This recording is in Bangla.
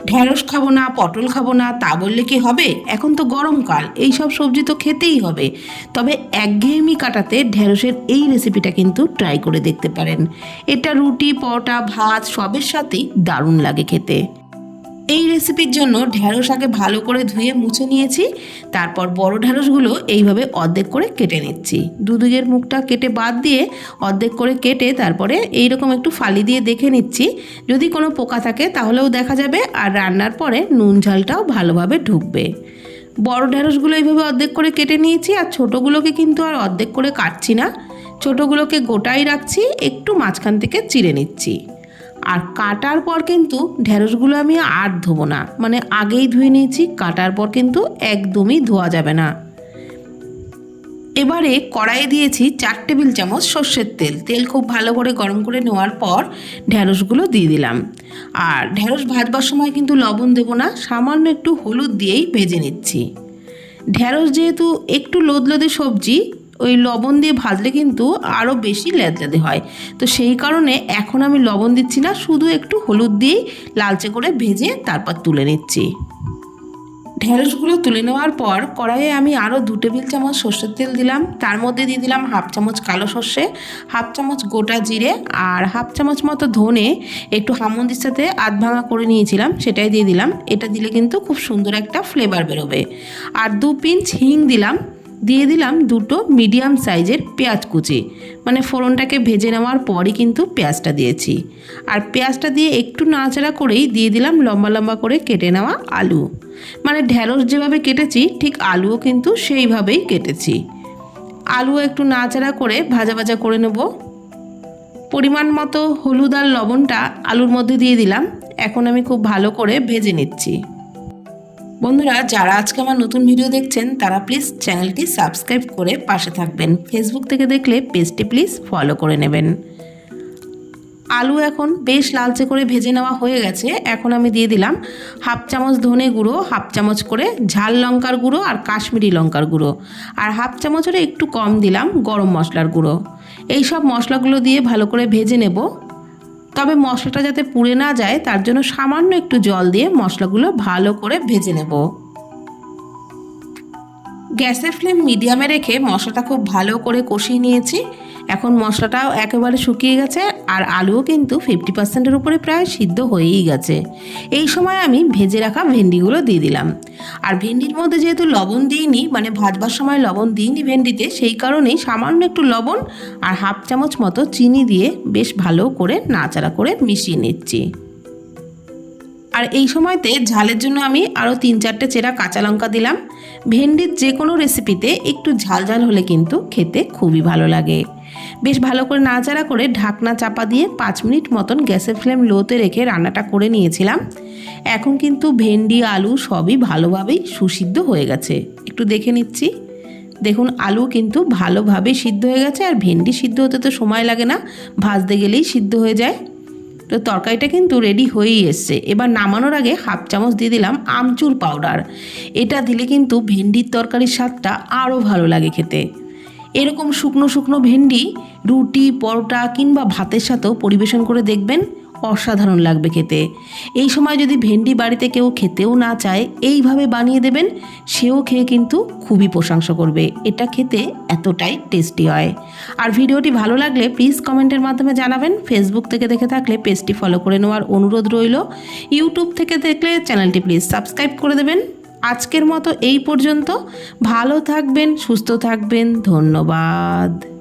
ঢ্যাঁড়স খাব না, পটল খাব না, তা বললে কি হবে? এখন তো গরমকাল এই সব সবজি তো খেতেই হবে। তবে একঘেয়েমি কাটাতে ঢেঁড়সের এই রেসিপিটা কিন্তু ট্রাই করে দেখতে পারেন। এটা রুটি, পরোটা, ভাত, সবের সাথেই দারুণ লাগে খেতে। এই রেসিপির জন্য ঢ্যাঁড়স আগে ভালো করে ধুয়ে মুছে নিয়েছি, তারপর বড় ঢ্যাঁড়সগুলো এইভাবে অর্ধেক করে কেটে নিচ্ছি। দুদিকের মুখটা কেটে বাদ দিয়ে অর্ধেক করে কেটে তারপরে এইরকম একটু ফালি দিয়ে দেখে নিচ্ছি। যদি কোনো পোকা থাকে তাহলেও দেখা যাবে, আর রান্নার পরে নুন ঝালটাও ভালোভাবে ঢুকবে। বড় ঢ্যাঁড়সগুলো এইভাবে অর্ধেক করে কেটে নিয়েছি, আর ছোটোগুলোকে কিন্তু আর অর্ধেক করে কাটছি না। ছোটোগুলোকে গোটাই রাখছি, একটু মাঝখান থেকে চিড়ে নিচ্ছি। আর কাটার পর কিন্তু ঢেঁড়সগুলো আমি আর ধোবো না। মানে আগেই ধুয়ে নিয়েছি, কাটার পর কিন্তু একদমই ধোয়া যাবে না। এবারে কড়াইয়ে দিয়েছি চার টেবিল চামচ সর্ষের তেল। তেল খুব ভালো করে গরম করে নেওয়ার পর ঢ্যাঁড়সগুলো দিয়ে দিলাম। আর ঢ্যাঁড়স ভাজবার সময় কিন্তু লবণ দেবো না, সামান্য একটু হলুদ দিয়েই ভেজে নিচ্ছি। ঢ্যাঁড়স যেহেতু একটু লোদলোদে সবজি ওই লবণ দিয়ে ভাজলে কিন্তু আরও বেশি লেদলেদে হয়। তো সেই কারণে এখন আমি লবণ দিচ্ছি না, শুধু একটু হলুদ দিয়েই লালচে করে ভেজে তারপর তুলে নিচ্ছি। ঢেঁড়সগুলো তুলে নেওয়ার পর কড়াইয়ে আমি আরও দু টেবিল চামচ সর্ষের তেল দিলাম। তার মধ্যে দিয়ে দিলাম হাফ চামচ কালো সর্ষে, হাফ চামচ গোটা জিরে আর হাফ চামচ মতো ধনে একটু হামন্দির সাথে আধ ভাঙা করে নিয়েছিলাম, সেটাই দিয়ে দিলাম। এটা দিলে কিন্তু খুব সুন্দর একটা ফ্লেভার বেরোবে। আর দু পিঞ্চ হিং দিলাম দিয়ে দিলাম দুটো মিডিয়াম সাইজের পেঁয়াজ কুচি। মানে ফোড়নটাকে ভেজে নেওয়ার পরই কিন্তু পেঁয়াজটা দিয়েছি। আর পেঁয়াজটা দিয়ে একটু নাড়াচাড়া করেই দিয়ে দিলাম লম্বা লম্বা করে কেটে নেওয়া আলু। মানে ঢ্যাঁড়স যেভাবে কেটেছি, ঠিক আলুও কিন্তু সেইভাবেই কেটেছি। আলু একটু নাড়াচাড়া করে ভাজা ভাজা করে নেব। পরিমাণ মতো হলুদ আর লবণটা আলুর মধ্যে দিয়ে দিলাম। এখন আমি খুব ভালো করে ভেজে নিচ্ছি। বন্ধুরা, যারা আজকে আমার নতুন ভিডিও দেখছেন, তারা প্লিজ চ্যানেলটি সাবস্ক্রাইব করে পাশে থাকবেন। ফেসবুক থেকে দেখলে পেজটি প্লিজ ফলো করে নেবেন। আলু এখন বেশ লালচে করে ভেজে নেওয়া হয়ে গেছে। এখন আমি দিয়ে দিলাম হাফ চামচ ধনে গুঁড়ো, হাফ চামচ করে ঝাল লঙ্কার গুঁড়ো আর কাশ্মীরি লঙ্কার গুঁড়ো। আর হাফ চামচের একটু কম দিলাম গরম মশলার গুঁড়ো। এই সব মশলাগুলো দিয়ে ভালো করে ভেজে নেব। তবে মশলাটা যাতে পুড়ে না যায়, তার জন্য সামান্য একটু জল দিয়ে মশলাগুলো ভালো করে ভেজে নেব। গ্যাসের ফ্লেম মিডিয়ামে রেখে মশলাটা খুব ভালো করে কষিয়ে নিয়েছি। এখন মশলাটাও একেবারে শুকিয়ে গেছে আর আলুও কিন্তু ফিফটি পার্সেন্টের উপরে প্রায় সিদ্ধ হয়েই গেছে। এই সময় আমি ভেজে রাখা ভেন্ডিগুলো দিয়ে দিলাম। আর ভেন্ডির মধ্যে যেহেতু লবণ দিইনি মানে ভাজবার সময় লবণ দিইনি ভেন্ডিতে, সেই কারণেই সামান্য একটু লবণ আর হাফ চামচ মতো চিনি দিয়ে বেশ ভালো করে নাচাড়া করে মিশিয়ে নিচ্ছি। আর এই সময়তে ঝালের জন্য আমি আরও তিন চারটে চেরা কাঁচা লঙ্কা দিলাম। ভেন্ডির যে কোনো রেসিপিতে একটু ঝাল ঝাল হলে কিন্তু খেতে খুবই ভালো লাগে। বেশ ভালো করে নাড়াচাড়া করে ঢাকনা চাপা দিয়ে পাঁচ মিনিট মতন গ্যাসের ফ্লেম লোতে রেখে রান্নাটা করে নিয়েছিলাম। এখন কিন্তু ভেন্ডি, আলু সবই ভালোভাবেই সুসিদ্ধ হয়ে গেছে। একটু দেখে নিচ্ছি। দেখুন, আলু কিন্তু ভালোভাবে সিদ্ধ হয়ে গেছে আর ভেন্ডি সিদ্ধ হতে তো সময় লাগে না। ভাজতে গেলেই সিদ্ধ হয়ে যায়। তো তরকারিটা কিন্তু রেডি হয়েই এসছে। এবার নামানোর আগে হাফ চামচ দিয়ে দিলাম আমচুর পাউডার এটা দিলে কিন্তু ভেন্ডির তরকারির স্বাদটা আরও ভালো লাগে খেতে। এরকম শুকনো শুকনো ভেন্ডি, রুটি, পরোটা কিংবা ভাতের সাথেও পরিবেশন করে দেখবেন। অসাধারণ লাগবে খেতে। এই সময় যদি ভেন্ডি বাড়িতে কেউ খেতেও না চায়, এইভাবে বানিয়ে দেবেন, সেও খেয়ে কিন্তু খুবই প্রশংসা করবে। এটা খেতে এতটাই টেস্টি হয়। আর ভিডিওটি ভালো লাগলে প্লিজ কমেন্টের মাধ্যমে জানাবেন। ফেসবুক থেকে দেখে থাকলে পেজটি ফলো করে নেওয়ার অনুরোধ রইল। ইউটিউব থেকে দেখলে চ্যানেলটি প্লিজ সাবস্ক্রাইব করে দেবেন। আজকের মতো এই পর্যন্ত। ভালো থাকবেন, সুস্থ থাকবেন। ধন্যবাদ।